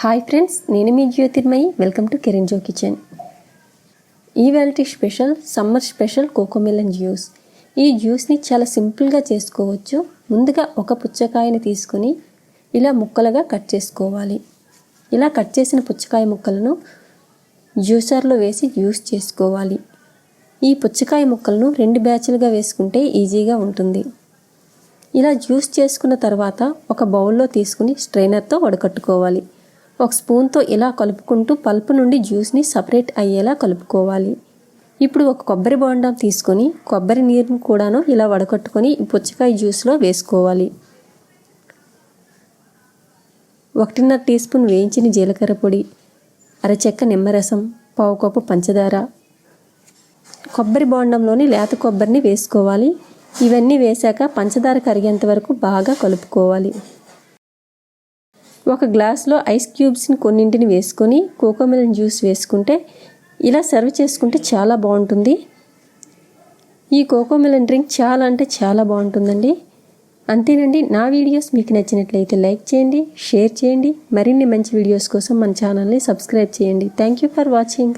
Hi friends నేను మీ Jyothirmayi. Welcome to Kiran Joe kitchen ఈవేళటి స్పెషల్ సమ్మర్ స్పెషల్ కోకోమిలన్ జ్యూస్. ఈ జ్యూస్ని చాలా సింపుల్గా చేసుకోవచ్చు. ముందుగా ఒక పుచ్చకాయని తీసుకొని ఇలా ముక్కలుగా కట్ చేసుకోవాలి. ఇలా కట్ చేసిన పుచ్చకాయ ముక్కలను జ్యూసర్లో వేసి జ్యూస్ చేసుకోవాలి. ఈ పుచ్చకాయ ముక్కలను రెండు బ్యాచ్లుగా వేసుకుంటే ఈజీగా ఉంటుంది. ఇలా జ్యూస్ చేసుకున్న తర్వాత ఒక బౌల్లో తీసుకుని స్ట్రైనర్తో వడకట్టుకోవాలి. ఒక స్పూన్తో ఇలా కలుపుకుంటూ పల్పు నుండి జ్యూస్ని సపరేట్ అయ్యేలా కలుపుకోవాలి. ఇప్పుడు ఒక కొబ్బరి బోండం తీసుకొని కొబ్బరి నీరుని కూడాను ఇలా వడకట్టుకొని పుచ్చకాయ జ్యూస్లో వేసుకోవాలి. ఒకటిన్నర టీ స్పూన్ వేయించిన జీలకర్ర పొడి అరచెక్క నిమ్మరసం పావు కప్పు పంచదార. కొబ్బరి బోండంలోని లేత కొబ్బరిని వేసుకోవాలి. ఇవన్నీ వేశాక పంచదార కరిగేంత వరకు బాగా కలుపుకోవాలి. ఒక గ్లాస్లో ఐస్ క్యూబ్స్ని కొన్నింటిని వేసుకొని కోకోమిలన్ జ్యూస్ వేసుకుంటే ఇలా సర్వ్ చేసుకుంటే చాలా బాగుంటుంది. ఈ కోకోమిలన్ డ్రింక్ చాలా అంటే చాలా బాగుంటుందండి. అంతేనండి నా వీడియోస్ మీకు నచ్చినట్లయితే లైక్ చేయండి షేర్ చేయండి. మరిన్ని మంచి వీడియోస్ కోసం మన ఛానల్ని సబ్స్క్రైబ్ చేయండి. Thank you for watching.